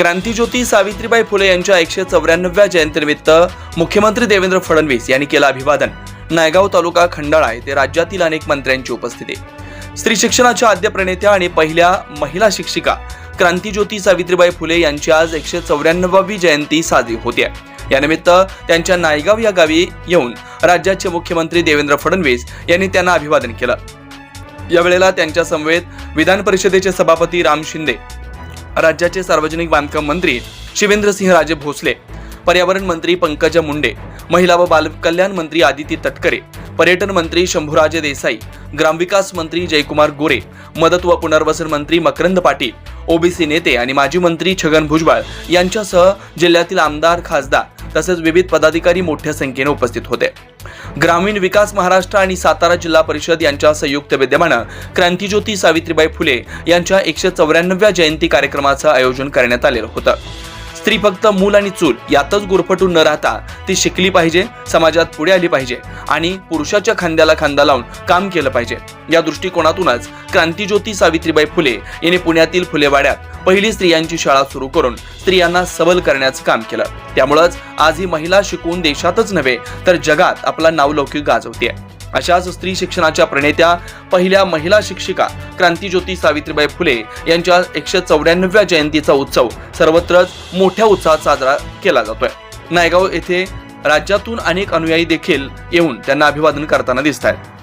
क्रांतीज्योती सावित्रीबाई फुले यांच्या एकशे चौऱ्याण्णव्या जयंतीनिमित्त मुख्यमंत्री देवेंद्र फडणवीस यांनी केलं अभिवादन. नायगाव तालुका खंडाळा येथे राज्यातील अनेक मंत्र्यांची उपस्थिती. स्त्री शिक्षणाच्या आद्य प्रणेत्या आणि पहिल्या महिला शिक्षिका क्रांतीज्योती सावित्रीबाई फुले यांची आज एकशे चौऱ्याण्णवावी जयंती साजरी होते यानिमित्त त्यांच्या नायगाव या गावी येऊन राज्याचे मुख्यमंत्री देवेंद्र फडणवीस यांनी त्यांना अभिवादन केलं. यावेळेला त्यांच्या समवेत विधान परिषदेचे सभापती राम शिंदे राज्याचे सार्वजनिक बांधकाम मंत्री शिवेंद्रसिंह राजे भोसले पर्यावरण मंत्री पंकजा मुंडे महिला व बालकल्याण मंत्री आदिती तटकरे पर्यटन मंत्री शंभूराजे देसाई ग्रामविकास मंत्री जयकुमार गोरे मदत व पुनर्वसन मंत्री मकरंद पाटील ओबीसी नेते आणि माजी मंत्री छगन भुजबळ यांच्यासह जिल्ह्यातील आमदार खासदार तसेच विविध पदाधिकारी मोठ्या संख्येने उपस्थित होते. ग्रामीण विकास महाराष्ट्र आणि सातारा जिल्हा परिषद यांच्या संयुक्त विद्यमानं क्रांतीज्योती सावित्रीबाई फुले यांच्या एकशे चौऱ्याण्णव्या जयंती कार्यक्रमाचं आयोजन करण्यात आलेलं होतं. स्त्री फक्त मूल आणि चूल यातच गुरफटून न राहता ती शिकली पाहिजे समाजात पुढे आली पाहिजे आणि पुरुषाच्या खांद्याला खांदा लावून काम केलं पाहिजे. या दृष्टिकोनातूनच क्रांतीज्योती सावित्रीबाई फुले यांनी पुण्यातील फुलेवाड्यात पहिली स्त्रियांची शाळा सुरू करून स्त्रियांना सबल करण्याचं काम केलं. त्यामुळंच आज ही महिला शिकून देशातच नव्हे तर जगात आपला नावलौकिक गाजवते अशाच स्त्री शिक्षणाच्या प्रणेत्या पहिल्या महिला शिक्षिका क्रांतीज्योती सावित्रीबाई फुले यांच्या एकशे चौऱ्याण्णव्या जयंतीचा उत्सव सर्वत्रच मोठ्या उत्साहात साजरा केला जातोय. नायगाव येथे राज्यातून अनेक अनुयायी देखील येऊन त्यांना अभिवादन करताना दिसत आहेत